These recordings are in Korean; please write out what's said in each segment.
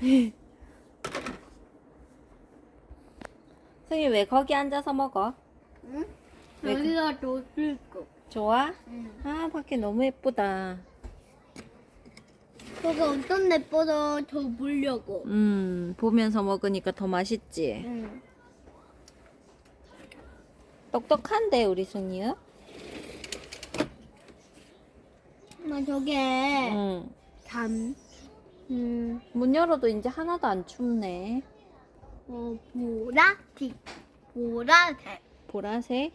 승희 왜 거기 앉아서 먹어? 응? 왜 그- 여기가 더 슬고. 좋아? 응. 아 밖에 너무 예쁘다. 저거 엄청 예뻐서 더 보려고. 음 보면서 먹으니까 더 맛있지. 응. 똑똑한데 우리 승희야? 나 저게 응. 담. 음, 문 열어도 이제 하나도 안 춥네. 어, 보라색. 보라색. 보라색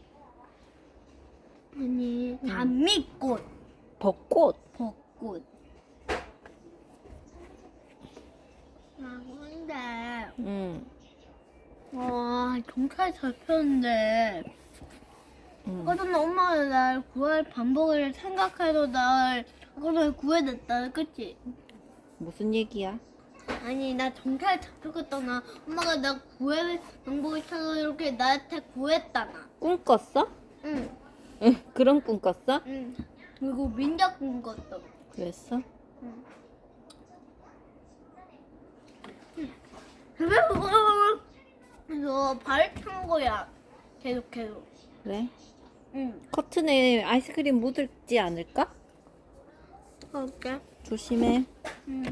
아니, 단미꽃. 벚꽃. 벚꽃. 아, 근데, 응. 와, 경찰 잡혔는데. 응. 아까 전에 엄마가 날 구할 방법을 생각해서 날 전에 구해냈다, 그치? 무슨 얘기야? 아니, 나 경찰 잡혔잖아. 엄마가 나 방법을 찾아 이렇게 나한테 구했잖아. 꿈 꿨어? 응, 응. 그런 꿈 꿨어? 응. 그리고 민작 군 것도. 그랬어? 응. 그래서 발을 탄 거야. 계속 계속. 그래? 응. 커튼에 아이스크림 묻을지 않을까? 그럴게. 조심해. 응.